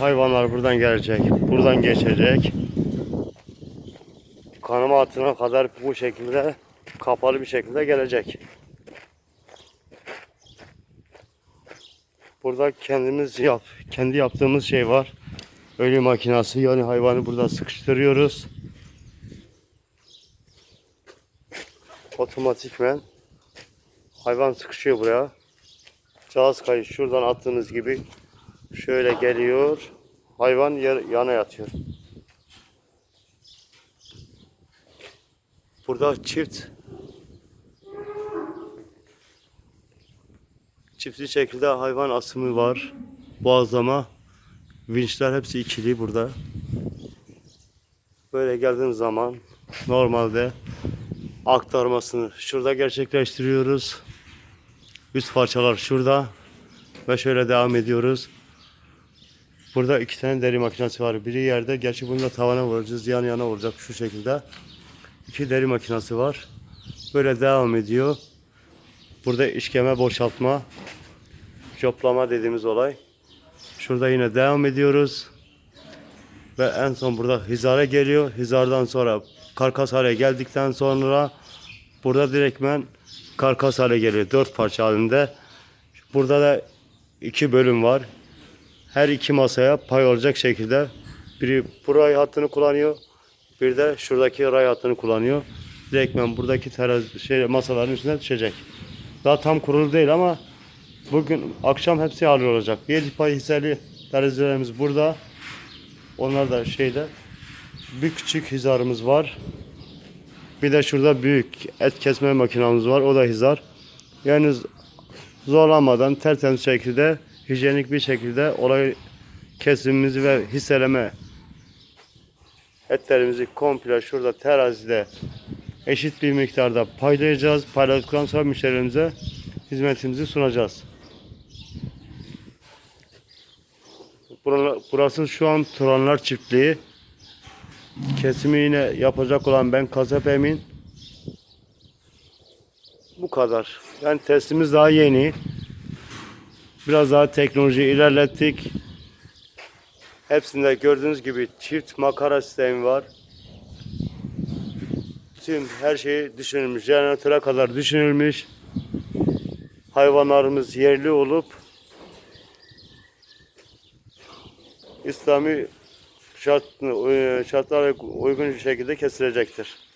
Hayvanlar buradan gelecek, buradan geçecek. Kanama hattına kadar bu şekilde kapalı bir şekilde gelecek. Burada kendimiz yap, kendi yaptığımız şey var. Ölü makinası yani hayvanı burada sıkıştırıyoruz. Otomatikmen hayvan sıkışıyor buraya. Cihaz kayış şuradan attığınız gibi şöyle geliyor. Hayvan yer, yana yatıyor. Burada çift çiftli şekilde hayvan asımı var. Boğazlama vinçler hepsi ikili burada. Böyle geldiğin zaman normalde aktarmasını şurada gerçekleştiriyoruz. Üst parçalar şurada ve şöyle devam ediyoruz. Burada iki tane deri makinesi var. Biri yerde. Gerçi bunu da tavana vuracağız. Yan yana olacak şu şekilde. İki deri makinesi var. Böyle devam ediyor. Burada işkeme boşaltma, joplama dediğimiz olay. Şurada yine devam ediyoruz. Ve en son burada hizara geliyor. Hizardan sonra karkas hale geldikten sonra burada direktmen karkas hale geliyor. Dört parça halinde. Burada da iki bölüm var. Her iki masaya pay olacak şekilde biri bu ray hattını kullanıyor. Bir de şuradaki ray hattını kullanıyor. Direktmen buradaki terazi, şey, masaların üstüne düşecek. Daha tam kurulu değil ama bugün akşam hepsi hazır olacak. 7 pay hisseli terazilerimiz burada. Onlar da şeyde. Bir küçük hizarımız var. Bir de şurada büyük et kesme makinamız var. O da hizar. Yani zorlanmadan tertemiz şekilde hijyenik bir şekilde olay kesimimizi ve hisseleme etlerimizi komple şurada terazide eşit bir miktarda paylayacağız. Payladıktan sonra müşterilerimize hizmetimizi sunacağız. Burası şu an Turanlar çiftliği. Kesimi yine yapacak olan ben Kasap Emin. Bu kadar. Yani testimiz daha yeni. Biraz daha teknoloji ilerlettik. Hepsinde gördüğünüz gibi çift makara sistemi var. Tüm her şey düşünülmüş. Jeneratöre kadar düşünülmüş. Hayvanlarımız yerli olup İslami şart, şartlara uygun bir şekilde kesilecektir.